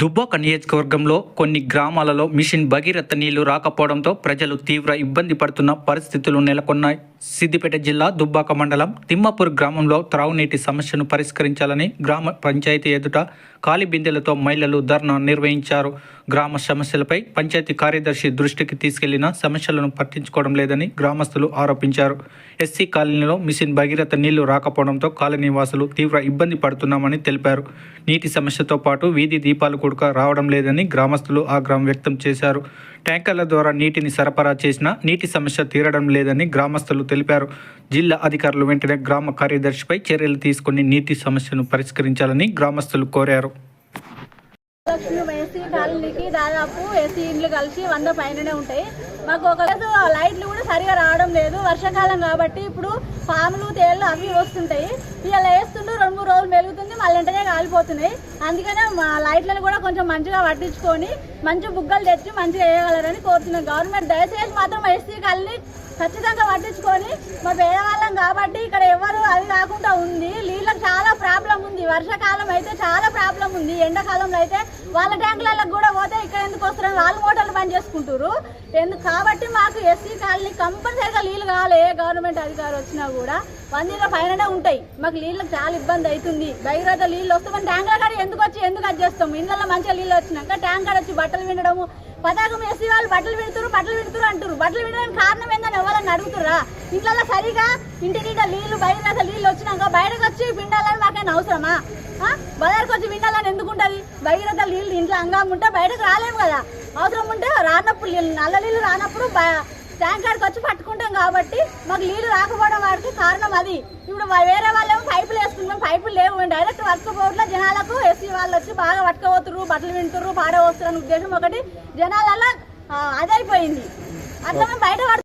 దుబ్బాక నియోజకవర్గంలో కొన్ని గ్రామాలలో మిషన్ భగీరథ నీళ్ళు రాకపోవడంతో ప్రజలు తీవ్ర ఇబ్బంది పడుతున్న పరిస్థితులు నెలకొన్నాయి. సిద్దిపేట జిల్లా దుబ్బాక మండలం తిమ్మాపూర్ గ్రామంలో త్రాగునీటి సమస్యను పరిష్కరించాలని గ్రామ పంచాయతీ ఎదుట ఖాళీ బిందెలతో మహిళలు ధర్నా నిర్వహించారు. గ్రామ సమస్యలపై పంచాయతీ కార్యదర్శి దృష్టికి తీసుకెళ్ళిన సమస్యలను పట్టించుకోవడం లేదని గ్రామస్తులు ఆరోపించారు. ఎస్సీ కాలనీలో మిషన్ భగీరథ నీళ్ళు రాకపోవడంతో కాలనీ వాసులు తీవ్ర ఇబ్బంది పడుతున్నామని తెలిపారు. నీటి సమస్యతో పాటు వీధి దీపాలు కూడా రావడం లేదని గ్రామస్తులు ఆగ్రహం వ్యక్తం చేశారు. ట్యాంకర్ల ద్వారా నీటిని సరఫరా చేసినా నీటి సమస్య తీరడం లేదని గ్రామస్తులు తెలిపారు. జిల్లా అధికారులు వెంటనే గ్రామ కార్యదర్శిపై చర్యలు తీసుకుని నీటి సమస్యను పరిష్కరించాలని గ్రామస్తులు కోరారు. కాలనీకి దాదాపు ఎస్సీ ఇండ్లు కలిసి వంద పైననే ఉంటాయి. మాకు ఒక లైట్లు కూడా రావడం లేదు. వర్షాకాలం కాబట్టి ఇప్పుడు పాములు తేళ్ళు అవి వస్తుంటాయి. ఇలా వేస్తుంటూ రెండు మూడు రోజులు మెలుగుతుంది మళ్ళీ వెంటనే కాలిపోతున్నాయి. అందుకనే మా లైట్లను కూడా కొంచెం మంచిగా పట్టించుకొని మంచి బుగ్గలు తెచ్చి మంచిగా వేయగలరని కోరుతున్నాం. గవర్నమెంట్ దయచేసి మాత్రం ఎస్సీ కళ్ళని ఖచ్చితంగా పట్టించుకొని మా పేదవాళ్ళం కాబట్టి ఇక్కడ ఎవరు అది కాకుండా ఉంది వర్షాకాలం అయితే చాలా ప్రాబ్లం ఉంది. ఎండాకాలంలో అయితే వాళ్ళ ట్యాంకులలో కూడా పోతే ఇక్కడ ఎందుకు వస్తారని వాళ్ళు మోటార్లు బంద్ చేసుకుంటారు ఎందుకు కాబట్టి మాకు ఎస్సీ కాలనీ కంపల్సరీగా నీళ్ళు కావాలి. ఏ గవర్నమెంట్ అధికారి వచ్చినా కూడా వంద పైననే ఉంటాయి. మాకు నీళ్ళకి చాలా ఇబ్బంది అవుతుంది. బయట నీళ్ళు వస్తే మన ట్యాంకుల కాడ ఎందుకు వచ్చి ఎందుకు అది చేస్తాం? మంచిగా నీళ్ళు వచ్చినాక ట్యాంకర్ వచ్చి బట్టలు వినడము. పతాకం ఎస్సీ వాళ్ళు బట్టలు విడుతురు బట్టలు విడుతురు అంటారు బట్టలు వినడానికి కారణం ఏందని ఎవరన్నా అడుగుతురా ఇంట్లో సరిగా ఇంటి నిండా నీళ్ళు బయట అసలు నీళ్ళు వచ్చినాక బయటకు వచ్చి పిండాలని మాకైనా అవసరమా? బజార్కి వచ్చి పిండాలని ఎందుకు ఉంటుంది? భగీరథ నీళ్ళు ఇంట్లో అంగం ఉంటే బయటకు రాలేము కదా. అవసరం ఉంటే రానప్పుడు నీళ్ళు- నల్ల నీళ్ళు రానప్పుడు ట్యాంక్ కాడికి వచ్చి పట్టుకుంటాం కాబట్టి మాకు నీళ్ళు రాకపోవడం వాడికి కారణం అది. ఇప్పుడు వేరే వాళ్ళేమో పైపులు వేసుకుంటాం పైపులు లేవు డైరెక్ట్ వర్కపోవట్లో జనాలకు ఎస్సీ వాళ్ళు వచ్చి బాగా పట్టుకోపోతున్నారు బట్టలు వింటున్నారు అనే ఉద్దేశం ఒకటి జనాలలో అదైపోయింది. అట్లా మేము బయట